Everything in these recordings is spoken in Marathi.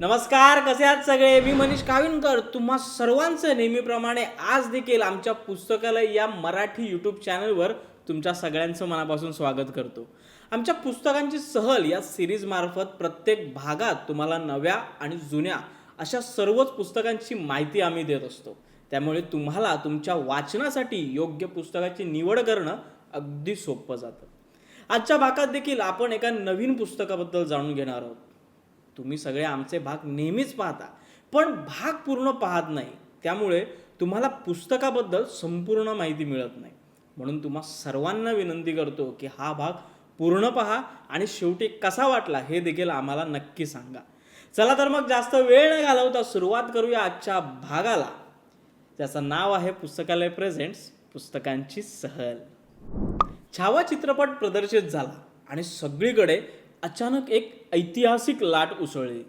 नमस्कार कसे आहात सगळे? मी मनीष काविनकर तुम्हा सर्वांचं नेहमीप्रमाणे आज देखील आमच्या पुस्तकालय या मराठी यूट्यूब चॅनलवर तुमच्या सगळ्यांचं मनापासून स्वागत करतो. आमच्या पुस्तकांची सहल या सिरीजमार्फत प्रत्येक भागात तुम्हाला नव्या आणि जुन्या अशा सर्वच पुस्तकांची माहिती आम्ही देत असतो. त्यामुळे तुम्हाला तुमच्या वाचनासाठी योग्य पुस्तकाची निवड करणं अगदी सोपं जातं. आजच्या भागात देखील आपण एका नवीन पुस्तकाबद्दल जाणून घेणार आहोत. तुम्ही सगळे आमचे भाग नेहमीच पाहता पण भाग पूर्ण पाहत नाही. त्यामुळे तुम्हाला पुस्तकाबद्दल संपूर्ण माहिती मिळत नाही. म्हणून तुम्हा सर्वांना विनंती करतो की हा भाग पूर्ण पहा आणि शेवटी कसा वाटला हे देखील आम्हाला नक्की सांगा. चला तर मग जास्त वेळ न घालवता सुरुवात करूया आजच्या भागाला. त्याचं नाव आहे पुस्तकालय प्रेझेंट्स पुस्तकांची सहल. छावा चित्रपट प्रदर्शित झाला आणि सगळीकडे अचानक एक ऐतिहासिक लाट उसळली.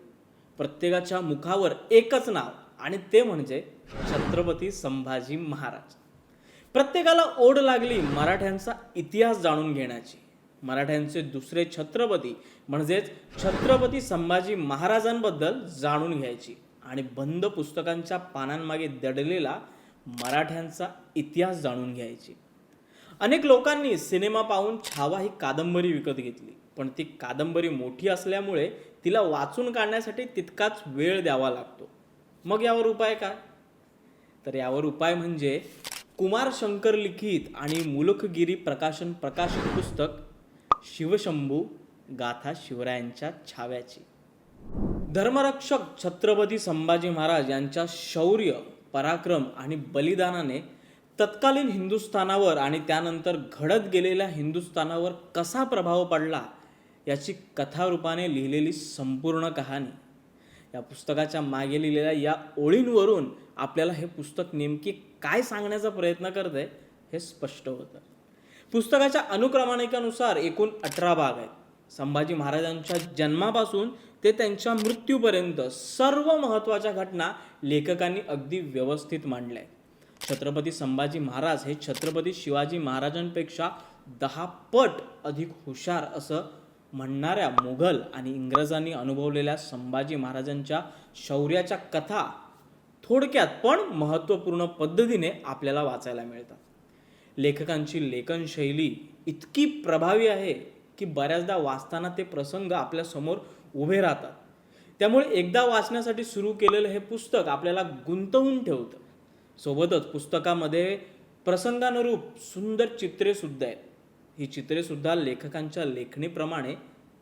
प्रत्येकाच्या मुखावर एकच नाव आणि ते म्हणजे छत्रपती संभाजी महाराज. प्रत्येकाला ओढ लागली मराठ्यांचा इतिहास जाणून घेण्याची. मराठ्यांचे दुसरे छत्रपती म्हणजेच छत्रपती संभाजी महाराजांबद्दल जाणून घ्यायची आणि बंद पुस्तकांच्या पानांमागे दडलेला मराठ्यांचा इतिहास जाणून घ्यायची. अनेक लोकांनी सिनेमा पाहून छावा ही कादंबरी विकत घेतली. पण ती कादंबरी मोठी असल्यामुळे तिला वाचून काढण्यासाठी तितकाच वेळ द्यावा लागतो. मग यावर उपाय काय? तर यावर उपाय म्हणजे कुमार शंकर लिखित आणि मुलखगिरी प्रकाशन प्रकाशित पुस्तक शिवशंभू गाथा शिवरायांच्या छाव्याची. धर्मरक्षक छत्रपती संभाजी महाराज यांच्या शौर्य पराक्रम आणि बलिदानाने तत्कालीन हिंदुस्थानावर आणि त्यानंतर घडत गेलेल्या हिंदुस्थानावर कसा प्रभाव पडला याची कथारूपाने लिहिलेली संपूर्ण कहाणी. या पुस्तकाच्या मागे लिहिलेल्या या ओळींवरून आपल्याला हे पुस्तक नेमकी काय सांगण्याचा प्रयत्न करते हे स्पष्ट होतं. पुस्तकाच्या अनुक्रमानिकानुसार एकूण अठरा भाग आहेत. संभाजी महाराजांच्या जन्मापासून ते त्यांच्या मृत्यूपर्यंत सर्व महत्त्वाच्या घटना लेखकांनी अगदी व्यवस्थित मांडल्या आहेत. छत्रपती संभाजी महाराज हे छत्रपती शिवाजी महाराजांपेक्षा दहा पट अधिक हुशार असं म्हणणाऱ्या मुघल आणि इंग्रजांनी अनुभवलेल्या संभाजी महाराजांच्या शौर्याच्या कथा थोडक्यात पण महत्त्वपूर्ण पद्धतीने आपल्याला वाचायला मिळतात. लेखकांची लेखनशैली इतकी प्रभावी आहे की बऱ्याचदा वाचताना ते प्रसंग आपल्यासमोर उभे राहतात. त्यामुळे एकदा वाचण्यासाठी सुरू केलेलं हे पुस्तक आपल्याला गुंतवून ठेवतं. सोबतच पुस्तकामध्ये प्रसंगानुरूप सुंदर चित्रे सुद्धा आहेत. ही चित्रे सुद्धा लेखकांच्या लेखणीप्रमाणे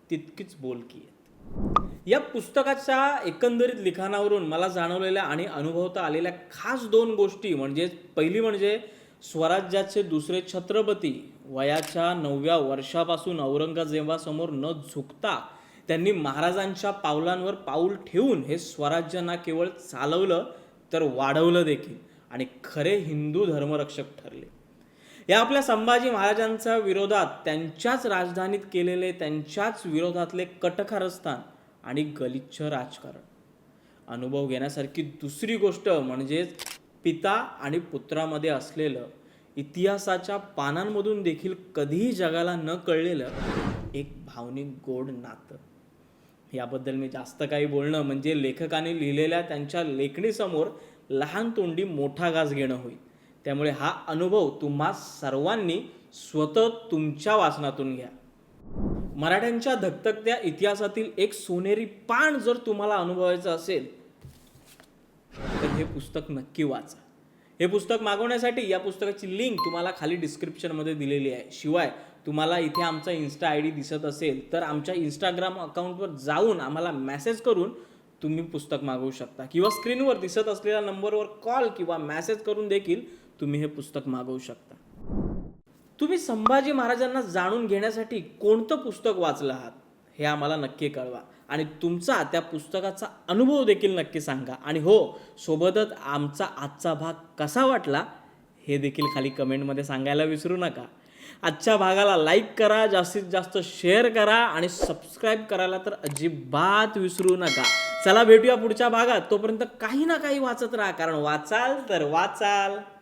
तितकीच बोलकी आहेत. या पुस्तकाच्या एकंदरीत लिखाणावरून मला जाणवलेल्या आणि अनुभवता आलेल्या खास दोन गोष्टी म्हणजे पहिली म्हणजे स्वराज्याचे दुसरे छत्रपती वयाच्या नवव्या वर्षापासून औरंगजेबासमोर न झुकता त्यांनी महाराजांच्या पावलांवर पाऊल ठेवून हे स्वराज्य ना केवळ चालवलं तर वाढवलं देखील. आणि खरे हिंदू धर्मरक्षक ठरले. या आपल्या संभाजी महाराजांच्या विरोधात त्यांच्याच राजधानीत केलेले त्यांच्याच विरोधातले कटकारस्थान आणि गलिच्छ राजकारण. अनुभव घेण्यासारखी दुसरी गोष्ट म्हणजेच पिता आणि पुत्रामध्ये असलेलं इतिहासाच्या पानांमधून देखील कधीही जगाला न कळलेलं एक भावनिक गोड नातं. याबद्दल मी जास्त काही बोलणं म्हणजे लेखकाने लिहिलेल्या त्यांच्या लेखणीसमोर लहान तोंडी मोठा घास घेणं होईल. त्यामुळे हा अनुभव तुम्हा सर्वांनी स्वतः तुमच्या वाचनातून घ्या. मराठ्यांच्या धकधकत्या इतिहासातील एक सोनेरी पान जर तुम्हाला अनुभवायचं असेल तर हे पुस्तक नक्की वाचा. हे पुस्तक मागवण्यासाठी या पुस्तकाची लिंक तुम्हाला खाली डिस्क्रिप्शनमध्ये दिलेली आहे. शिवाय तुम्हाला इथे आमचा इन्स्टा आय डी दिसत असेल तर आमच्या इंस्टाग्राम अकाउंटवर जाऊन आम्हाला मेसेज करून तुम्ही पुस्तक मागवू शकता. किंवा स्क्रीनवर दिसत असलेल्या नंबरवर कॉल किंवा मॅसेज करून देखील तुम्ही हे पुस्तक मागवू शकता. तुम्ही संभाजी महाराजांना जाणून घेण्यासाठी कोणतं पुस्तक वाचलं आहात हे आम्हाला नक्की कळवा. आणि तुमचा त्या पुस्तकाचा अनुभव देखील नक्की सांगा. आणि हो सोबतच आमचा आजचा भाग कसा वाटला हे देखील खाली कमेंटमध्ये सांगायला विसरू नका. आजच्या भागाला लाईक करा जास्तीत जास्त शेअर करा आणि सबस्क्राईब करायला तर अजिबात विसरू नका. चला भेटूया पुढच्या भागात. तोपर्यंत काही ना काही वाचत राहा. कारण वाचाल तर वाचाल.